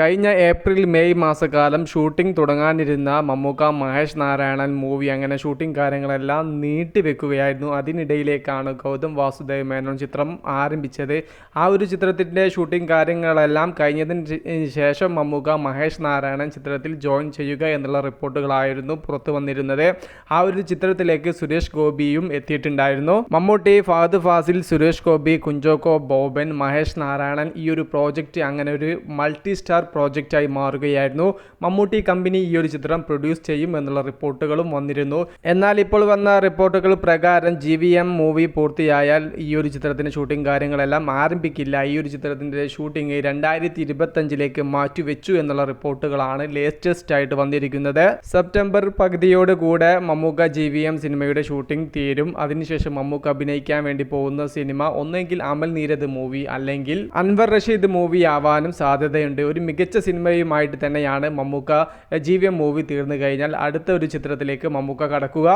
കഴിഞ്ഞ April May മാസക്കാലം shooting തുടങ്ങാനിരുന്ന മമ്മൂക്ക മഹേഷ് നാരായണൻ മൂവി അങ്ങനെ ഷൂട്ടിംഗ് കാര്യങ്ങളെല്ലാം നീട്ടിവെക്കുകയായിരുന്നു അതിനിടയിലേക്കാണ് ഗൗതം വാസുദേവ് മേനോൻ ചിത്രം ആരംഭിച്ചത്. ആ ഒരു ചിത്രത്തിന്റെ ഷൂട്ടിംഗ് കാര്യങ്ങളെല്ലാം കഴിഞ്ഞതിന് ശേഷം മമ്മൂക്ക മഹേഷ് നാരായണൻ ചിത്രത്തിൽ ജോയിൻ ചെയ്യുക എന്നുള്ള റിപ്പോർട്ടുകളായിരുന്നു പുറത്തു വന്നിരുന്നത്. ആ ഒരു ചിത്രത്തിലേക്ക് സുരേഷ് ഗോപിയും എത്തിയിട്ടുണ്ടായിരുന്നു. മമ്മൂട്ടി ഫഹദ് ഫാസിൽ സുരേഷ് ഗോപി കുഞ്ചോക്കോ ബോബൻ മഹേഷ് നാരായണൻ ഈ ഒരു പ്രോജക്റ്റ് അങ്ങനെ ഒരു മൾട്ടി സ്റ്റാർ പ്രോജക്റ്റായി മാറുകയായിരുന്നു. മമ്മൂട്ടി കമ്പനി ഈ ഒരു ചിത്രം പ്രൊഡ്യൂസ് ചെയ്യും എന്നുള്ള റിപ്പോർട്ടുകളും വന്നിരുന്നു. എന്നാൽ ഇപ്പോൾ വന്ന റിപ്പോർട്ടുകൾ പ്രകാരം ജി വി എം മൂവി പൂർത്തിയായാൽ ഈ ഒരു ചിത്രത്തിന്റെ ഷൂട്ടിംഗ് കാര്യങ്ങളെല്ലാം ആരംഭിക്കില്ല. ഈ ഒരു ചിത്രത്തിന്റെ ഷൂട്ടിംഗ് രണ്ടായിരത്തി ഇരുപത്തഞ്ചിലേക്ക് മാറ്റിവെച്ചു എന്നുള്ള റിപ്പോർട്ടുകളാണ് ലേറ്റസ്റ്റ് ആയിട്ട് വന്നിരിക്കുന്നത്. സെപ്റ്റംബർ പകുതിയോട് കൂടെ മമ്മൂക്ക ജി വി എം സിനിമയുടെ ഷൂട്ടിംഗ് തീരും. അതിനുശേഷം മമ്മൂക്ക അഭിനയിക്കാൻ വേണ്ടി പോകുന്ന സിനിമ ഒന്നെങ്കിൽ അമൽ നീരദ് മൂവി അല്ലെങ്കിൽ അൻവർ റഷീദ് മൂവി ആവാനും സാധ്യതയുണ്ട്. ഒരു മികച്ച സിനിമയുമായിട്ട് തന്നെയാണ് Mammukka G V M movie തീർന്നു കഴിഞ്ഞാൽ അടുത്ത ഒരു ചിത്രത്തിലേക്ക് മമ്മൂക്ക കടക്കുക.